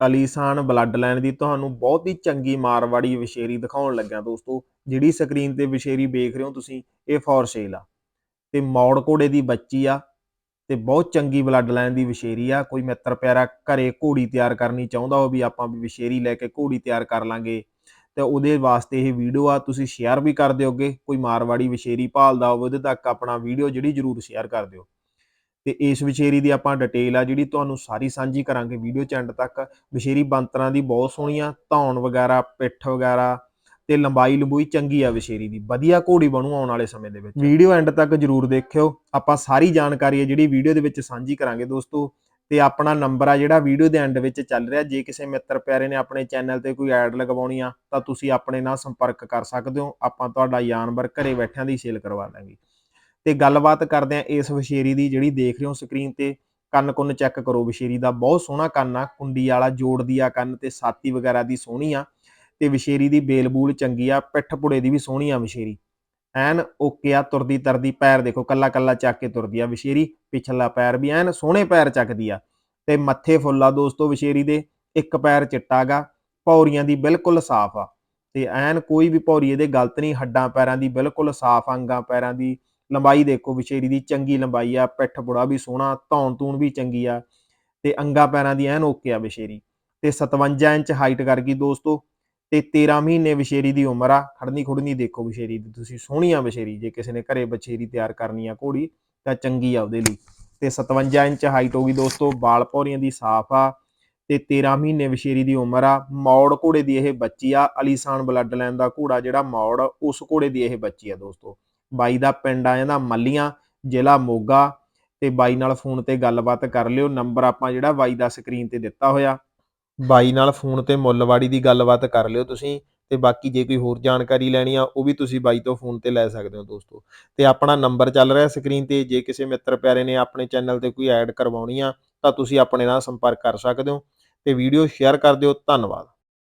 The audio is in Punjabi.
ਅਲੀਸ਼ਾਨ ਬਲੱਡ ਲਾਈਨ ਦੀ ਤੁਹਾਨੂੰ ਬਹੁਤ ਹੀ ਚੰਗੀ ਮਾਰਵਾੜੀ ਵਿਸ਼ੇਰੀ ਦਿਖਾਉਣ ਲੱਗਿਆ ਦੋਸਤੋ, ਜਿਹੜੀ ਸਕਰੀਨ ਤੇ ਵਿਸ਼ੇਰੀ ਵੇਖ ਰਹੇ ਹੋ ਤੁਸੀਂ, ਇਹ ਫॉर ਸੇਲ ਆ। ਤੇ ਮੌੜ ਘੋੜੇ ਦੀ ਬੱਚੀ ਆ, ਤੇ ਬਹੁਤ ਚੰਗੀ ਬਲੱਡ ਲਾਈਨ ਦੀ ਵਿਸ਼ੇਰੀ ਆ। ਕੋਈ ਮਿੱਤਰ ਪਿਆਰਾ ਘਰੇ ਘੋੜੀ ਤਿਆਰ ਕਰਨੀ ਚਾਹੁੰਦਾ ਹੋ ਵੀ ਆਪਾਂ ਵੀ ਵਿਸ਼ੇਰੀ ਲੈ ਕੇ ਘੋੜੀ ਤਿਆਰ ਕਰ ਲਾਂਗੇ। ਤੇ ਉਹਦੇ ਵਾਸਤੇ ਇਹ ਵੀਡੀਓ ਆ, ਤੁਸੀਂ ਸ਼ੇਅਰ ਵੀ ਕਰ ਦਿਓਗੇ। ਕੋਈ ਮਾਰਵਾੜੀ ਵਿਸ਼ੇਰੀ ਭਾਲਦਾ ਹੋਵੇ, ਉਹਦੇ ਤੱਕ ਆਪਣਾ ਵੀਡੀਓ ਜਿਹੜੀ ਜਰੂਰ ਸ਼ੇਅਰ ਕਰ ਦਿਓ। ਤੇ ਇਸ ਵਿਸ਼ੇਰੀ ਦੀ ਆਪਾਂ ਡਿਟੇਲ ਆ ਜਿਹੜੀ ਤੁਹਾਨੂੰ ਸਾਰੀ ਸਾਂਝੀ ਕਰਾਂਗੇ ਵੀਡੀਓ ਚ ਐਂਡ ਤੱਕ। ਵਿਸ਼ੇਰੀ ਬੰਤਰਾਂ ਦੀ ਬਹੁਤ ਸੋਹਣੀ ਆ ਧੌਣ ਵਗੈਰਾ, ਪਿੱਠ ਵਗੈਰਾ ਤੇ ਲੰਬਾਈ ਲੰਬੂਈ ਚੰਗੀ ਆ ਵਿਸ਼ੇਰੀ ਦੀ। ਵਧੀਆ ਘੋੜੀ ਬਣੂ ਆਉਣ ਵਾਲੇ ਸਮੇਂ ਦੇ ਵਿੱਚ। ਵੀਡੀਓ ਐਂਡ ਤੱਕ ਜਰੂਰ ਦੇਖਿਓ। ਆਪਾਂ ਸਾਰੀ ਜਾਣਕਾਰੀ ਹੈ ਜਿਹੜੀ ਵੀਡੀਓ ਦੇ ਵਿੱਚ ਸਾਂਝੀ ਕਰਾਂਗੇ ਦੋਸਤੋ। ਤੇ ਆਪਣਾ ਨੰਬਰ ਆ ਜਿਹੜਾ ਵੀਡੀਓ ਦੇ ਐਂਡ ਵਿੱਚ ਚੱਲ ਰਿਹਾ। ਜੇ ਕਿਸੇ ਮਿੱਤਰ ਪਿਆਰੇ ਨੇ ਆਪਣੇ ਚੈਨਲ ਤੇ ਕੋਈ ਐਡ ਲਗਵਾਉਣੀ ਆ ਤਾਂ ਤੁਸੀਂ ਆਪਣੇ ਨਾਲ ਸੰਪਰਕ ਕਰ ਸਕਦੇ ਹੋ। ਆਪਾਂ ਤੁਹਾਡਾ ਜਾਨਵਰ ਘਰੇ ਬੈਠਿਆਂ ਦੀ ਸੇਲ ਕਰਵਾ ਦਾਂਗੇ। ਤੇ ਗੱਲਬਾਤ ਕਰਦੇ ਆ ਇਸ ਵਿਸ਼ੇਰੀ ਦੀ ਜਿਹੜੀ ਦੇਖ ਰਹੇ ਹੋ ਸਕਰੀਨ ਤੇ, ਕੰਨ ਕੁੰਨ ਚੈੱਕ ਕਰੋ ਵਿਸ਼ੇਰੀ ਦਾ, ਬਹੁਤ ਸੋਹਣਾ ਕੰਨ ਆ, ਕੁੰਡੀ ਵਾਲਾ ਜੋੜਦੀ ਆ ਕੰਨ ਤੇ ਸਾਤੀ ਵਗੈਰਾ ਦੀ ਸੋਹਣੀ ਆ ਤੇ ਵਿਸ਼ੇਰੀ ਦੀ ਬੇਲ ਬੂਲ ਚੰਗੀ ਆ, ਪਿੱਠ ਪੁੜੇ ਦੀ ਵੀ ਸੋਹਣੀ ਆ ਵਿਸ਼ੇਰੀ। ਐਨ ਓਕੇ ਆ, ਤੁਰਦੀ ਤਰਦੀ ਪੈਰ ਦੇਖੋ, ਕੱਲਾ ਕੱਲਾ ਚੱਕ ਕੇ ਤੁਰਦੀ ਆ ਵਿਸ਼ੇਰੀ, ਪਿਛਲਾ ਪੈਰ ਵੀ ਐਨ ਸੋਹਣੇ ਪੈਰ ਚੱਕਦੀ ਆ। ਤੇ ਮੱਥੇ ਫੁੱਲ ਆ ਦੋਸਤੋ ਵਿਸ਼ੇਰੀ ਦੇ, ਇੱਕ ਪੈਰ ਚਿੱਟਾਗਾ ਪੌਰੀਆਂ ਦੀ ਬਿਲਕੁਲ ਸਾਫ਼ ਆ। ਤੇ ਐਨ ਕੋਈ ਵੀ ਪੌਰੀ ਇਹਦੇ ਗਲਤ ਨਹੀਂ, ਹੱਡਾਂ ਪੈਰਾਂ ਦੀ ਬਿਲਕੁਲ ਸਾਫ਼ ਅੰਗਾਂ ਪੈਰਾਂ ਦੀ ਲੰਬਾਈ ਦੇਖੋ ਵਿਸ਼ੇਰੀ ਦੀ ਚੰਗੀ ਲੰਬਾਈ ਆ, ਪਿੱਠ ਬੁੜਾ ਵੀ ਸੋਹਣਾ, ਧੌਣ ਤੂਣ ਵੀ ਚੰਗੀ ਆ ਤੇ ਅੰਗਾਂ ਪੈਰਾਂ ਦੀ ਐਨ ਓਕੇ ਆ ਵਿਸ਼ੇਰੀ ਤੇ 57 ਇੰਚ ਹਾਈਟ ਕਰ ਗਈ ਦੋਸਤੋ ਤੇ 13 ਮਹੀਨੇ ਵਿਸ਼ੇਰੀ ਦੀ ਉਮਰ ਆ ਖੜਨੀ ਖੁੜਨੀ ਦੇਖੋ ਵਿਸ਼ੇਰੀ ਦੀ, ਤੁਸੀਂ ਸੋਹਣੀ ਆ ਵਿਸ਼ੇਰੀ ਜੇ ਕਿਸੇ ਨੇ ਘਰੇ ਬਛੇਰੀ ਤਿਆਰ ਕਰਨੀ ਆ ਘੋੜੀ ਤਾਂ ਚੰਗੀ ਆ ਉਹਦੇ ਲਈ ਤੇ 57 ਇੰਚ ਹਾਈਟ ਹੋ ਗਈ ਦੋਸਤੋ ਬਾਲ ਪੌਰੀਆਂ ਦੀ ਸਾਫ਼ ਆ ਤੇ 13 ਮਹੀਨੇ ਵਿਸ਼ੇਰੀ ਦੀ ਉਮਰ ਆ, ਮੌੜ ਘੋੜੇ ਦੀ ਇਹ ਬੱਚੀ ਆ, ਅਲੀਸਾਨ ਬਲੱਡ ਲਾਈਨ ਦਾ ਘੋੜਾ ਜਿਹੜਾ ਮੌੜ, ਉਸ ਘੋੜੇ ਦੀ ਇਹ ਬੱਚੀ ਆ ਦੋਸਤੋ ਬਾਈ ਦਾ ਪਿੰਡ ਆ ਜਾਂਦਾ ਮੱਲੀਆਂ, ਜ਼ਿਲ੍ਹਾ ਮੋਗਾ ਤੇ ਬਾਈ ਨਾਲ ਫੋਨ ਤੇ ਗੱਲਬਾਤ ਕਰ ਲਿਓ, ਨੰਬਰ ਆਪਾਂ ਜਿਹੜਾ ਬਾਈ ਦਾ ਸਕਰੀਨ ਤੇ ਦਿੱਤਾ ਹੋਇਆ। ਬਾਈ ਨਾਲ ਫੋਨ ਤੇ ਮੁੱਲਵਾੜੀ ਦੀ ਗੱਲਬਾਤ ਕਰ ਲਿਓ ਤੁਸੀਂ ਤੇ ਬਾਕੀ ਜੇ ਕੋਈ ਹੋਰ ਜਾਣਕਾਰੀ ਲੈਣੀ ਆ, ਉਹ ਵੀ ਤੁਸੀਂ ਬਾਈ ਤੋਂ ਫੋਨ ਤੇ ਲੈ ਸਕਦੇ ਹੋ ਦੋਸਤੋ। ਤੇ ਆਪਣਾ ਨੰਬਰ ਚੱਲ ਰਿਹਾ ਸਕਰੀਨ ਤੇ, ਜੇ ਕਿਸੇ ਮਿੱਤਰ ਪਿਆਰੇ ਨੇ ਆਪਣੇ ਚੈਨਲ ਤੇ ਕੋਈ ਐਡ ਕਰਵਾਉਣੀ ਆ, ਤਾਂ ਤੁਸੀਂ ਆਪਣੇ ਨਾਲ ਸੰਪਰਕ ਕਰ ਸਕਦੇ ਹੋ। ਤੇ ਵੀਡੀਓ ਸ਼ੇਅਰ ਕਰ ਦਿਓ, ਧੰਨਵਾਦ।